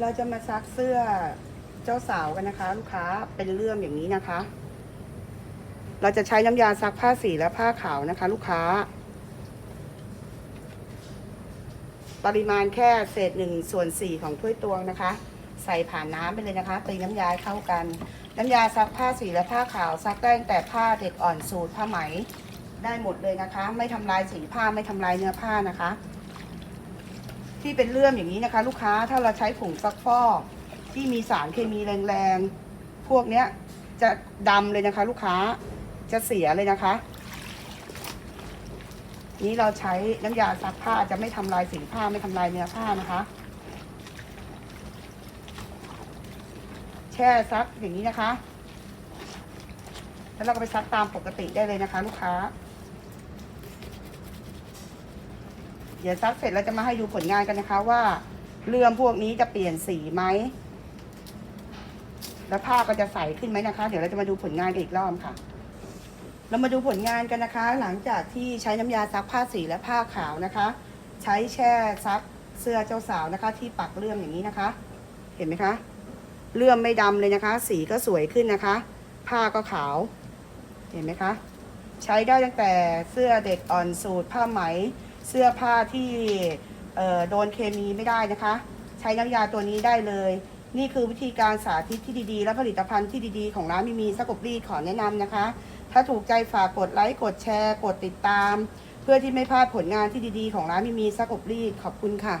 เราจะมาซักเสื้อเจ้าสาวกันนะคะ ลูกค้าเป็นเรื่องอย่างนี้นะคะ เราจะใช้น้ำยาซักผ้าสีและผ้าขาวนะคะ ลูกค้า ปริมาณแค่เศษหนึ่งส่วนสี่ของถ้วยตวงนะคะ ใส่ผ่านน้ำไปเลยนะคะตีน้ำยาเข้ากัน น้ำยาซักผ้าสีและผ้าขาวซักได้ตั้งแต่ผ้าเด็กอ่อนสูตรผ้าไหมได้หมดเลยนะคะ ไม่ทำลายสีผ้าไม่ทำลายเนื้อผ้านะคะ ที่เป็นเลื่อมอย่างนี้นะคะ ลูกค้าถ้าเราใช้ผงซักฟอกที่มีสารเคมีแรงๆ พวกเนี้ยจะดำเลยนะคะ ลูกค้าจะเสียเลยนะคะ นี้เราใช้น้ำยาซักผ้าจะไม่ทำลายสีผ้าไม่ทำลายเนื้อผ้านะคะ แช่ซักอย่างนี้นะคะ แล้วเราก็ไปซักตามปกติได้เลยนะคะ ลูกค้า เดี๋ยวซักเสร็จเราจะมาให้ดูผลงานกันนะคะว่าเลื่อมพวกนี้จะเปลี่ยนสีไหม แล้วผ้าก็จะใสขึ้นไหมนะคะ เดี๋ยวเราจะมาดูผลงานกันอีกรอบค่ะ เรามาดูผลงานกันนะคะ หลังจากที่ใช้น้ำยาซักผ้าสีและผ้าขาวนะคะ ใช้แช่ซักเสื้อเจ้าสาวนะคะ ที่ปักเลื่อมอย่างนี้นะคะ เห็นไหมคะ เลื่อมไม่ดำเลยนะคะ สีก็สวยขึ้นนะคะ ผ้าก็ขาว เห็นไหมคะ ใช้ได้ตั้งแต่เสื้อเด็กอ่อนสูตรผ้าไหม เสื้อผ้าที่โดนเคมีไม่ได้นะคะ ใช้น้ำยาตัวนี้ได้เลย นี่คือวิธีการสาธิตที่ดีๆ และผลิตภัณฑ์ที่ดีๆ ของร้านมีมีสกบรีดขอแนะนำนะคะ ถ้าถูกใจฝากกดไลค์กดแชร์ กดติดตาม เพื่อที่ไม่พลาดผลงานที่ดีๆ ของร้านมีมีสกบรีดขอบคุณค่ะ